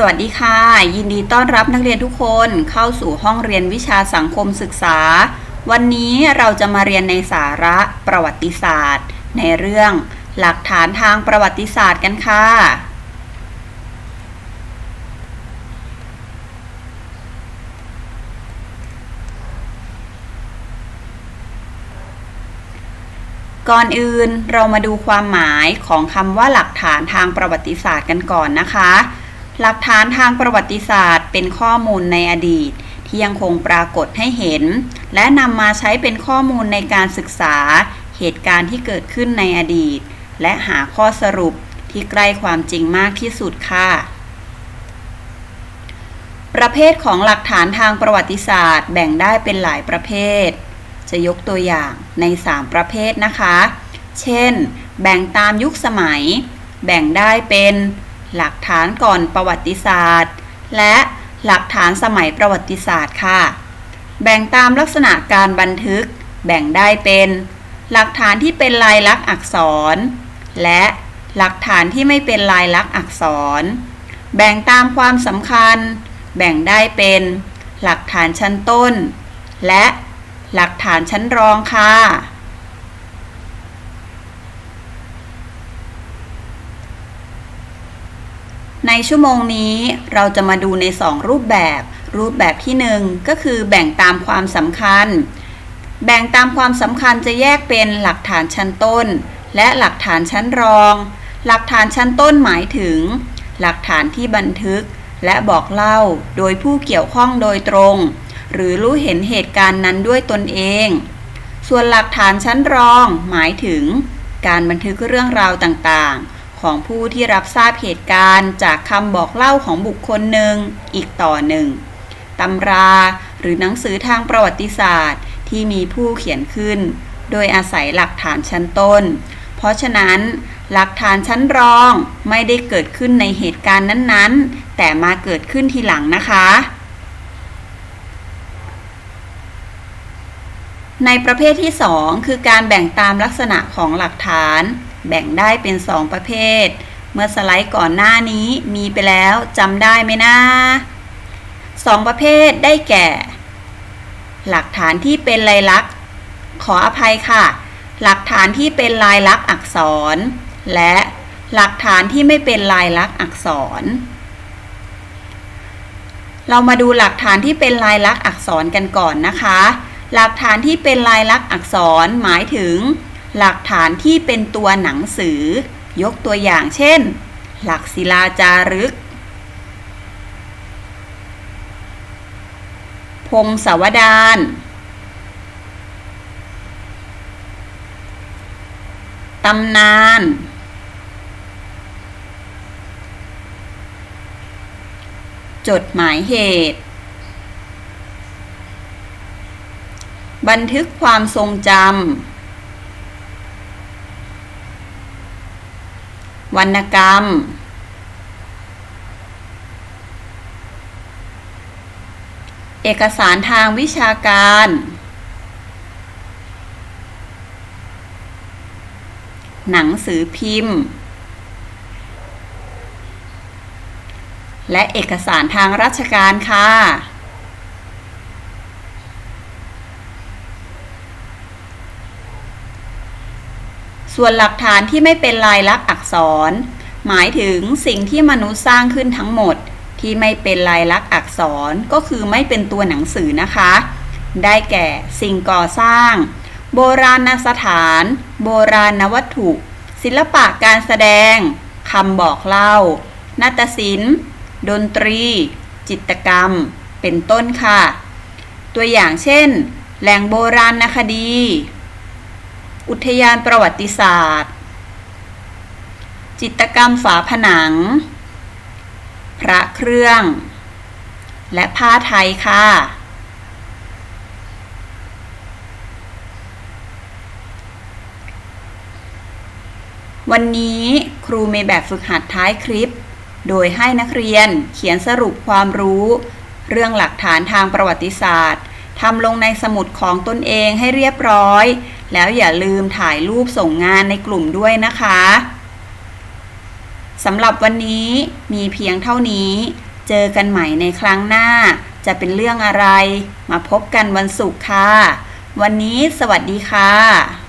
สวัสดีค่ะ ยินดีต้อนรับนักเรียนทุกคนเข้าสู่ห้องเรียนวิชาสังคมศึกษา วันนี้เราจะมาเรียนในสาระประวัติศาสตร์ ในเรื่องหลักฐานทางประวัติศาสตร์กันค่ะ ก่อนอื่นเรามาดูความหมายของคำว่าหลักฐานทางประวัติศาสตร์กันก่อนนะคะ หลักฐานทางประวัติศาสตร์ เป็นข้อมูลในอดีต ที่ยังคงปรากฏให้เห็น และนำมาใช้เป็นข้อมูลในการศึกษา เหตุการณ์ที่เกิดขึ้นในอดีต และหาข้อสรุปที่ใกล้ความจริงมากที่สุดค่ะ ประเภทของหลักฐานทางประวัติศาสตร์ แบ่งได้เป็นหลายประเภท จะยกตัวอย่างใน 3 ประเภทนะคะ เช่น แบ่งตามยุคสมัย แบ่งได้เป็น หลักฐานก่อนประวัติศาสตร์ และหลักฐานสมัยประวัติศาสตร์ค่ะ แบ่งตามลักษณะการบันทึก แบ่งได้เป็น หลักฐานที่เป็นลายลักษณ์อักษร และหลักฐานที่ไม่เป็นลายลักษณ์อักษร แบ่งตามความสำคัญ แบ่งได้เป็น หลักฐานชั้นต้น และหลักฐานชั้นรองค่ะ ในชั่วโมงนี้เราจะมาดูใน 2 รูปแบบ รูปแบบที่ 1 ก็คือแบ่งตามความสำคัญ แบ่งตามความสำคัญจะแยกเป็นหลักฐานชั้นต้น และหลักฐานชั้นรอง หลักฐานชั้นต้นหมายถึง หลักฐานที่บันทึก และบอกเล่าโดยผู้เกี่ยวข้องโดยตรง หรือรู้เห็นเหตุการณ์นั้นด้วยตนเอง ส่วนหลักฐานชั้นรองหมายถึง การบันทึกเรื่องราวต่างๆ ของผู้ที่รับทราบเหตุการณ์จากคำบอกเล่าของบุคคลหนึ่งอีกต่อหนึ่งตำราหรือหนังสือทางประวัติศาสตร์ที่มีผู้เขียนขึ้น โดยอาศัยหลักฐานชั้นต้น เพราะฉะนั้นหลักฐานชั้นรองไม่ได้เกิดขึ้นในเหตุการณ์นั้นๆ แต่มาเกิดขึ้นทีหลังนะคะ ในประเภทที่ 2 คือการแบ่งตามลักษณะของหลักฐาน แบ่งได้เป็น 2 ประเภท เมื่อสไลด์ก่อนหน้านี้มีไปแล้วจำได้ไหมนะสองประเภทได้แก่ หลักฐานที่เป็นลายลักษณ์ ขออภัยค่ะ หลักฐานที่เป็นลายลักษณ์อักษร และหลักฐานที่ไม่เป็นลายลักษณ์อักษร เรามาดูหลักฐานที่เป็นลายลักษณ์อักษรกันก่อนนะคะ หลักฐานที่เป็นลายลักษณ์อักษรหมายถึง หลักฐานที่เป็นตัวหนังสือ ยกตัวอย่างเช่น หลักศิลาจารึก พงศาวดารตำนาน จดหมายเหตุ บันทึกความทรงจำวรรณกรรม เอกสารทางวิชาการ หนังสือพิมพ์ และเอกสารทางราชการค่ะ ส่วนหลักฐานที่ไม่เป็นลายลักษณ์อักษร หมายถึงสิ่งที่มนุษย์สร้างขึ้นทั้งหมด ที่ไม่เป็นลายลักษณ์อักษรก็คือไม่เป็นตัวหนังสือนะคะ ได้แก่สิ่งก่อสร้าง โบราณสถาน โบราณวัตถุ ศิลปะการแสดงคำบอกเล่า นาฏศิลป์ ดนตรี จิตรกรรม เป็นต้นค่ะ ตัวอย่างเช่น แหล่งโบราณนคดี อุทยานประวัติศาสตร์ จิตรกรรมฝาผนัง พระเครื่อง และผ้าไทยค่ะ วันนี้ครูมีแบบฝึกหัดท้ายคลิป โดยให้นักเรียนเขียนสรุปความรู้ เรื่องหลักฐานทางประวัติศาสตร์ทำลงในสมุดของตนเองให้เรียบร้อย แล้วอย่าลืมถ่ายรูปส่งงานในกลุ่มด้วยนะคะสำหรับวันนี้มีเพียงเท่านี้ เจอกันใหม่ในครั้งหน้า จะเป็นเรื่องอะไร มาพบกันวันศุกร์ค่ะ วันนี้สวัสดีค่ะ